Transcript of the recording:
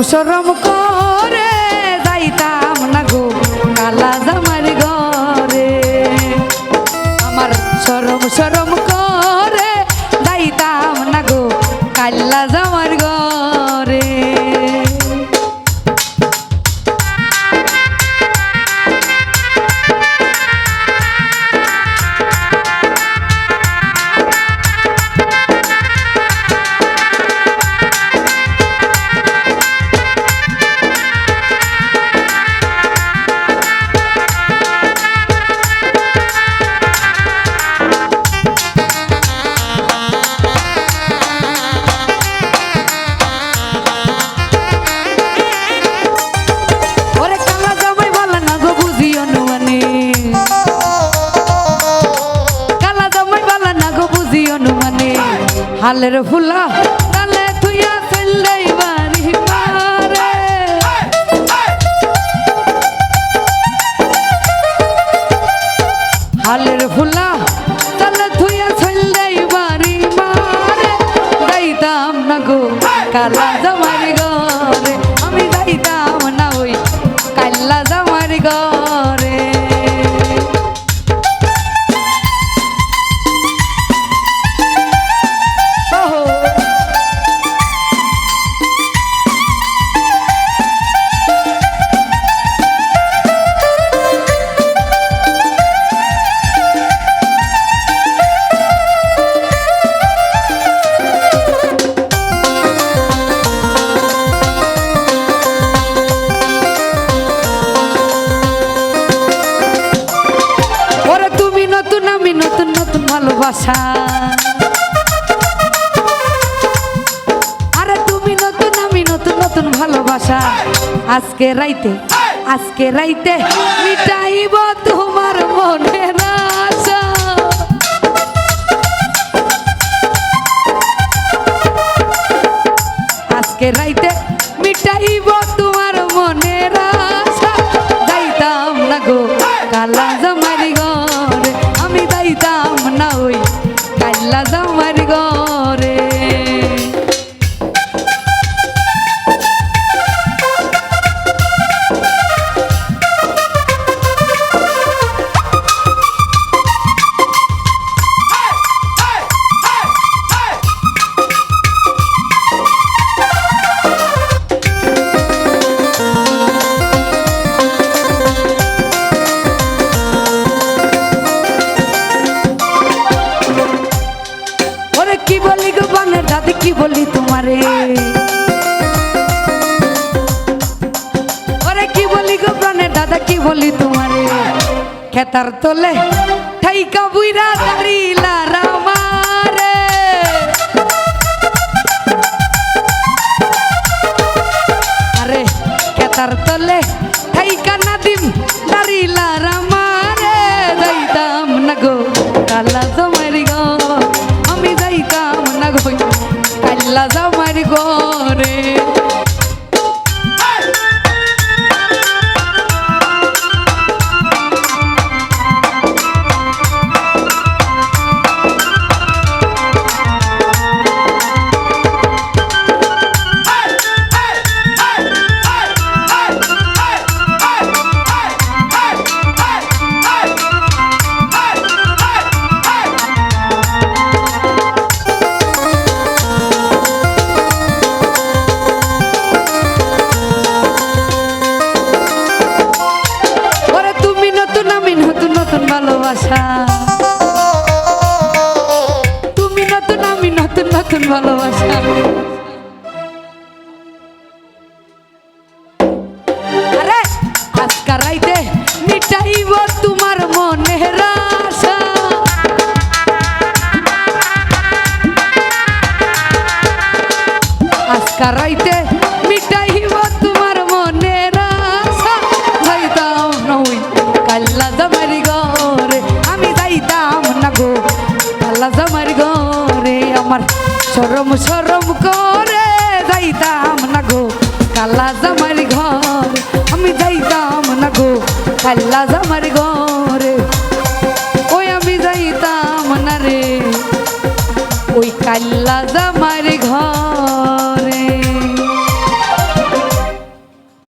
সরম সরম করে হালের ফুলা ভালোবাসা। আরে তুমি নতুন, আমি নতুন নতুন ভালোবাসা। আজকে রাইতে আজকে রাইতে মিটাইব তোমার আশা। আজকে রাইতে মিটাইব দাদি, কি বলি তোমারে? ওরে কি বলি গো প্রাণের দাদা, কি বলি তোমারে? খেতার তোলে ঠাইকা বুইরা দাঁড়িলা রামারে। আরে, খেতার তোলে ঠাইকা নাদিম দাঁড়িলা রামারে কাল্লা জমারি গো নতুন ভালোবাসা। আরে আজকার রাইতে মিটাইব তোমার সরম সরম করে যাইতাম না গো, কাল্লা জামার ঘর। আমি যাইতাম না গো, কাল্লা জামার ঘরে।